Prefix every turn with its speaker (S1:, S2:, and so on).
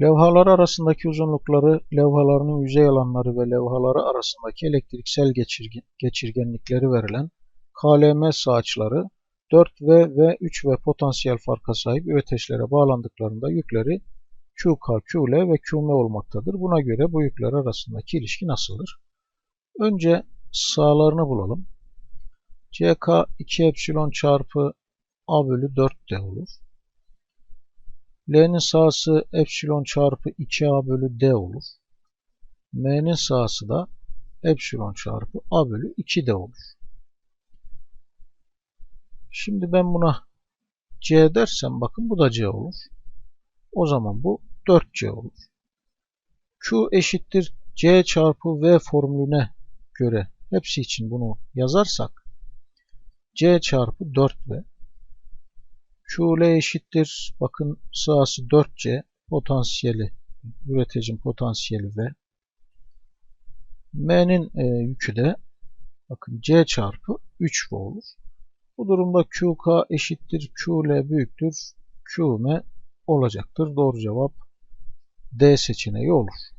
S1: Levhalar arasındaki uzunlukları, levhalarının yüzey alanları ve levhaları arasındaki elektriksel geçirgen, geçirgenlikleri verilen KLM saçları 4V ve 3V potansiyel farka sahip üreteçlere bağlandıklarında yükleri QK, QL ve QM olmaktadır. Buna göre bu yükler arasındaki ilişki nasıldır? Önce sağlarını bulalım. CK 2 epsilon çarpı A bölü 4D olur. L'nin sağısı epsilon çarpı 2A bölü D olur. M'nin sağısı da epsilon çarpı A bölü 2D olur. Şimdi ben buna C dersem bakın bu da C olur. O zaman bu 4C olur. Q eşittir C çarpı V formülüne göre hepsi için bunu yazarsak C çarpı 4V QL eşittir. Bakın sağısı 4C potansiyeli üreticinin potansiyeli V M'nin e, yükü de bakın C çarpı 3V olur. Bu durumda QK eşittir QL büyüktür QM olacaktır. Doğru cevap D seçeneği olur.